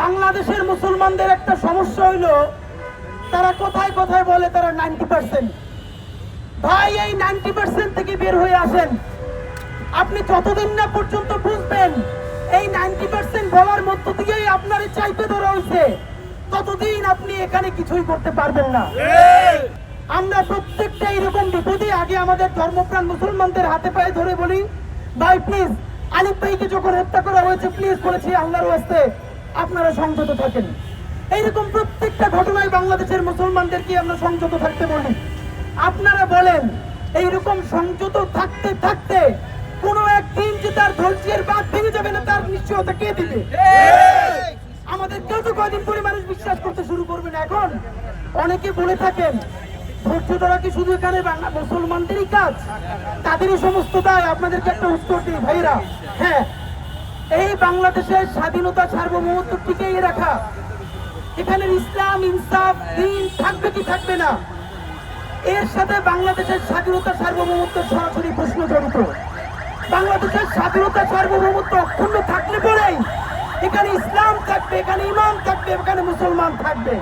বাংলাদেশের মুসলমানদের একটা সমস্যা হইল, তারা কোথায় কোথায় বলে তারা নাইনটি পার্সেন্ট। ভাই, এই নাইনটি পার্সেন্ট থেকে বের হয়ে আসেন। আপনি যতদিন না পর্যন্ত বুঝবেন, এই নাইনটি পার্সেন্ট বলার মধ্য দিয়েই আপনার চাইতে ধরা হয়েছে ততদিন আপনি এখানে কিছুই করতে পারবেন না। আমরা প্রত্যেকটা এরকম বিপদে আগে আমাদের ধর্মপ্রাণ মুসলমানদের হাতে পায়ে ধরে বলি, ভাই প্লিজ আলিফ ভাইকে যখন হত্যা করা হয়েছে প্লিজ বলেছি, আল্লাহর ওয়াস্তে আপনারা সংযত থাকেন। এইরকম প্রত্যেকটা ঘটনায় বাংলাদেশের মুসলমানদেরকে আমরা সংযত থাকতে বলি? আপনারা বলেন, এইরকম সংযত থাকতে থাকতে কোনো একদিন যে তার ধৈর্যের বাদ ভেঙে যাবে না, তার নিশ্চয়তা কে দিবে? আমাদের কেউ তো কয়দিন পরে মানুষ বিশ্বাস করতে শুরু করবে না এখন? অনেকে বলে থাকেন, ধৈর্য ধরা কি শুধু এখানে বাংলা মুসলমানদেরই কাজ? তাদেরই সমস্ত দায় আপনাদেরকে একটা উত্তর দিই ভাইরা হ্যাঁ এই বাংলাদেশের স্বাধীনতা সার্বভৌমত্ব টিকিয়ে রাখা। এখানে ইসলাম, ইনসাফ, দিন থাকবে কি থাকবে না? এর সাথে বাংলাদেশের স্বাধীনতা সার্বভৌমত্ব সরাসরি প্রশ্ন জড়িত বাংলাদেশের স্বাধীনতা সার্বভৌমত্ব অক্ষুণ্ণ থাকলে পরেই এখানে ইসলাম থাকবে, এখানে ইমান থাকবে, এখানে মুসলমান থাকবে।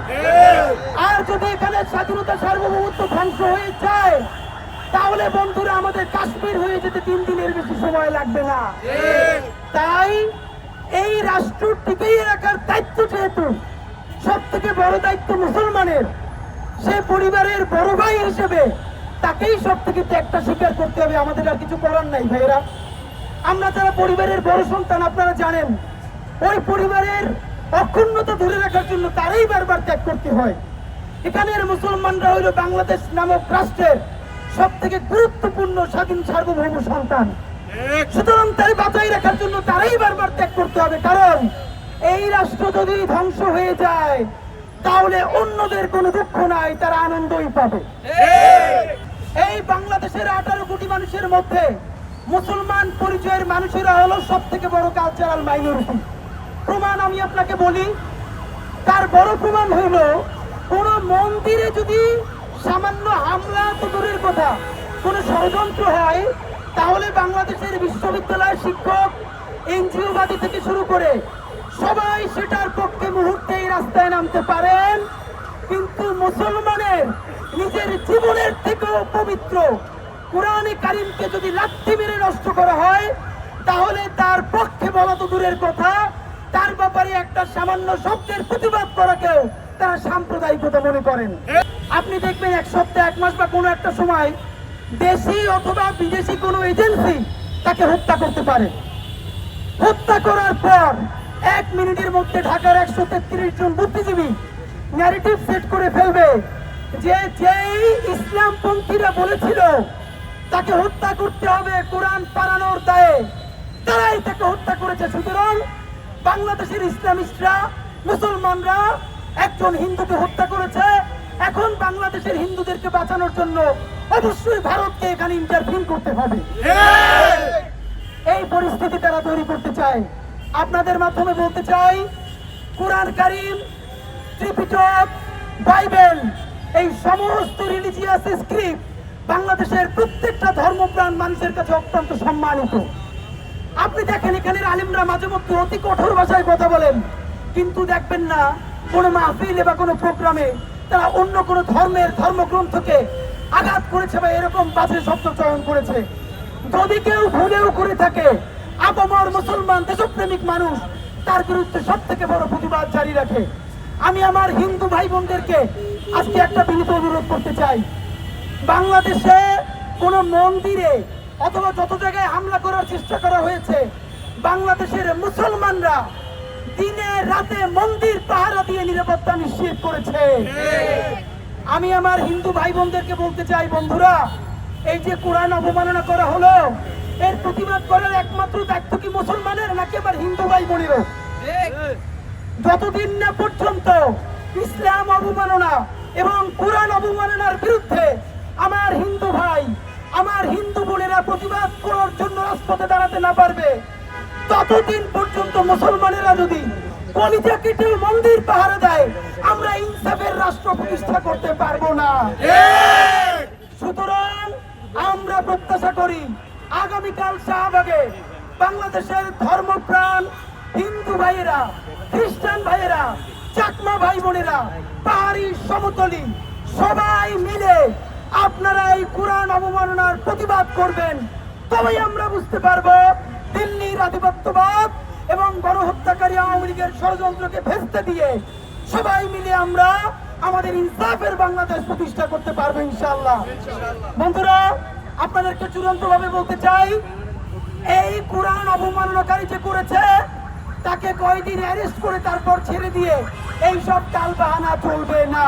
আর যদি এখানে স্বাধীনতা সার্বভৌমত্ব ধ্বংস হয়ে যায়, তাহলে বন্ধুরা আমাদের কাশ্মীর হয়ে যেতে তিন দিনের বেশি সময় লাগবে না। তাই এই রাষ্ট্র টিকিয়ে রাখার দায়িত্ব যেহেতু সব থেকে বড় দায়িত্ব মুসলমানের, সে পরিবারের বড় ভাই হিসেবে তাকেই সব থেকে ত্যাগটা স্বীকার করতে হবে। আমাদের আর কিছু করার নাই ভাইয়েরা। আমরা যারা পরিবারের বড় সন্তান, আপনারা জানেন, ওই পরিবারের অক্ষুণ্ণতা ধরে রাখার জন্য তারাই বারবার ত্যাগ করতে হয়। এখানের মুসলমানরা হইল বাংলাদেশ নামক রাষ্ট্রের সব থেকে গুরুত্বপূর্ণ স্বাধীন সার্বভৌম সন্তান। সুতরাং তারা বাঁচাই রাখার জন্য তারাই বারবার ত্যাগ করতে হবে। কারণ এই রাষ্ট্র যদি ধ্বংস হয়ে যায়, তাহলে অন্যদের কোনো দুঃখ নাই, তারা আনন্দই পাবে। এই বাংলাদেশের আঠারো কোটি মানুষের মধ্যে মুসলমান পরিচয়ের মানুষেরা হলো সব থেকে বড় কালচারাল মাইনরিটি প্রমাণ আমি আপনাকে বলি, তার বড় প্রমাণ হইল কোন মন্দিরে যদি সামান্য হামলা তো দূরের কথা, কোন ষড়যন্ত্র হয় তাহলে বাংলাদেশের বিশ্ববিদ্যালয়ের শিক্ষক এনজিওবাদী থেকে শুরু করে সবাই সেটার পক্ষে মুহূর্তেই রাস্তায় নামতে পারেন। কিন্তু মুসলমানের নিজের জীবনের থেকেও পবিত্র কোরআনে কারিমকে যদি লাথি মেরে নষ্ট করা হয়, তাহলে তার পক্ষে বলা তো দূরের কথা। তার ব্যাপারে একটা সামান্য শব্দের প্রতিবাদ করাকেও তারা সাম্প্রদায়িকতা মনে করেন। আপনি দেখবেন এক সপ্তাহ, এক মাস বা কোনো একটা সময় দেশি অথবা বিদেশি কোনো এজেন্সি তাকে হত্যা করতে পারে। হত্যা করার পর এক মিনিটের মধ্যে ঢাকার একশো তেত্রিশ জন বুদ্ধিজীবী ন্যারেটিভ সেট করে ফেলবে যে যেই ইসলামপন্থীরা বলেছিল তাকে হত্যা করতে হবে কোরআন পালানোর দায়ে, তারাই তাকে হত্যা করেছে। সুতরাং বাংলাদেশের ইসলামিস্টরা, মুসলমানরা একজন হিন্দুকে হত্যা করেছে এখন বাংলাদেশের হিন্দুদেরকে বাঁচানোর জন্য অবশ্যই ভারতকে এখানে ইন্টারভিউ করতে হবে। এই পরিস্থিতি তারা তৈরি করতে চায়। আপনাদের মাধ্যমে বলতে চাই কোরআন কারিম ত্রিপিটক বাইবেল এই সমস্ত রিলিজিয়াস স্ক্রিপ্ট বাংলাদেশের প্রত্যেকটা ধর্মপ্রাণ মানুষের কাছে অত্যন্ত সম্মানিত। আপনি দেখেন এখানে আলিমরা মাঝে মধ্যে অতি কঠোর ভাষায় কথা বলেন কিন্তু দেখবেন না কোনো মাহফিলে বা কোনো প্রোগ্রামে তারা অন্য কোনো ধর্মের ধর্মগ্রন্থকে আঘাত করেছে বা এরকম বাজে শব্দ চয়ন করেছে। যদি কেউ ভুলেও করে থাকে, আপামর মুসলমান, দেশপ্রেমিক মানুষ, তার বিরুদ্ধে সব থেকে বড় প্রতিবাদ জারি রাখে। আমি আমার হিন্দু ভাই বোনদেরকে আজকে একটা বিনীত অনুরোধ করতে চাই। বাংলাদেশে কোন মন্দিরে অথবা যত জায়গায় হামলা করার চেষ্টা করা হয়েছে, বাংলাদেশের মুসলমানরা দিনে রাতে মন্দির পাহারা দিয়ে নিরাপত্তা নিশ্চিত করেছে। আমি আমার হিন্দু ভাই বোনদেরকে বলতে চাই, বন্ধুরা, এই যে কোরআন অবমাননা করা হলো, এর প্রতিবাদ করার একমাত্র দায়িত্ব কি মুসলমানের নাকি আমার হিন্দু ভাই বোনেরও যতদিন না পর্যন্ত ইসলাম অবমাননা এবং কোরআন অবমাননার বিরুদ্ধে আমার হিন্দু ভাই, আমার হিন্দু বোনেরা প্রতিবাদ করার জন্য রাজপথে দাঁড়াতে না পারবে ততদিন পর্যন্ত মুসলমানেরা যদি কলিজা কেটে মন্দির পাহারা দেয়, আমরা ইনসাফের রাষ্ট্র প্রতিষ্ঠা করতে পারব না। সুতরাং আমরা প্রত্যাশা করি, আগামীকাল শাহবাগে বাংলাদেশের ধর্মপ্রাণ হিন্দু ভাইয়েরা, খ্রিস্টান ভাইয়েরা, চাকমা ভাই বোনেরা, পাহাড়ি সমতলি, সবাই মিলে আপনারা এই কোরআন অবমাননার প্রতিবাদ করবেন। তবেই আমরা বুঝতে পারব দিল্লির আধিপত্যবাদ এবং গণহত্যাকারী আওয়ামী লীগের ষড়যন্ত্রকে ভেস্তে দিয়ে সবাই মিলে আমরা আমাদের ইনসাফের বাংলাদেশ প্রতিষ্ঠা করতে পারব ইনশাআল্লাহ। বন্ধুরা, আপনাদেরকে চূড়ান্ত ভাবে বলতে চাই, এই কোরআন অবমাননাকারী যে করেছে, তাকে কয়দিন অ্যারেস্ট করে তারপর ছেড়ে দিয়ে এই সব টাল বাহানা চলবে না।